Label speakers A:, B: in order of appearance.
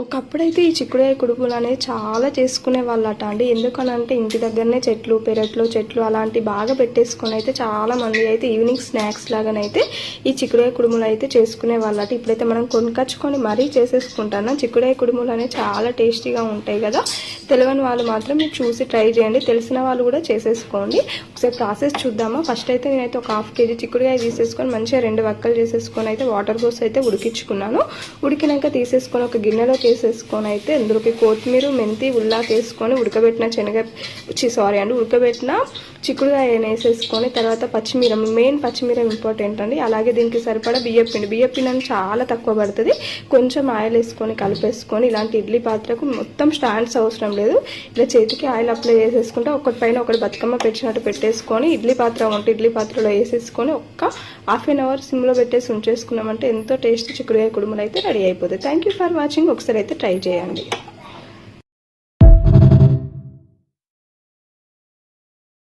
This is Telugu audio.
A: ఒకప్పుడైతే ఈ చిక్కుడుకాయ కుడుపులు అనేది చాలా చేసుకునే వాళ్ళట అండి. ఎందుకనంటే ఇంటి దగ్గరనే చెట్లు పెరట్లు చెట్లు అలాంటి బాగా పెట్టేసుకొని అయితే చాలా మంది అయితే ఈవినింగ్ స్నాక్స్ లాగానైతే ఈ చిక్కుడుకాయ కుడుములు అయితే చేసుకునే వాళ్ళట. ఇప్పుడైతే మనం కొనుకొచ్చుకొని మరీ చేసేసుకుంటాను. చిక్కుడుకాయ కుడుములు అనేవి చాలా టేస్టీగా ఉంటాయి కదా. తెలియని వాళ్ళు మాత్రం మీరు చూసి ట్రై చేయండి. తెలిసిన వాళ్ళు కూడా చేసేసుకోండి. ఒకసారి ప్రాసెస్ చూద్దామా? ఫస్ట్ అయితే నేనైతే ఒక హాఫ్ కేజీ చిక్కుడుకాయ తీసేసుకొని మంచిగా రెండు వక్కలు చేసేసుకొని అయితే వాటర్ పోసి అయితే ఉడికించుకున్నాను. ఉడికినాక తీసేసుకొని ఒక గిన్నెలో వేసేసుకొని అయితే అందులోకి కొత్తిమీర మెంతి ఉల్లాకు వేసుకొని ఉడకబెట్టిన శనగ సారీ అండి ఉడకబెట్టిన చిక్కుడుగాయ వేసేసుకొని తర్వాత పచ్చిమీర మెయిన్ పచ్చిమీర ఇంపార్టెంట్ అండి. అలాగే దీనికి సరిపడా బియ్యపిండి. బియ్యపిండి పిండి చాలా తక్కువ పడుతుంది. కొంచెం ఆయిల్ వేసుకొని కలిపేసుకొని ఇలాంటి ఇడ్లీ పాత్రకు మొత్తం స్టాండ్స్ అవసరం లేదు. ఇలా చేతికి ఆయిల్ అప్లై చేసేసుకుంటే ఒకటి పైన ఒకటి బతుకమ్మ పెట్టినట్టు పెట్టేసుకొని ఇడ్లీ పాత్ర ఉంటే ఇడ్లీ పాత్రలో వేసేసుకొని ఒక్క హాఫ్ అన్ అవర్ సిమ్లో పెట్టేసి ఉంచేసుకున్నామంటే ఎంతో టేస్ట్ చిక్కుడుకాయ కుడుములు అయితే రెడీ అయిపోతుంది థ్యాంక్ యూ ఫర్ వాచింగ్ ఒకసారి ఒకసారి అయితే ట్రై చేయండి.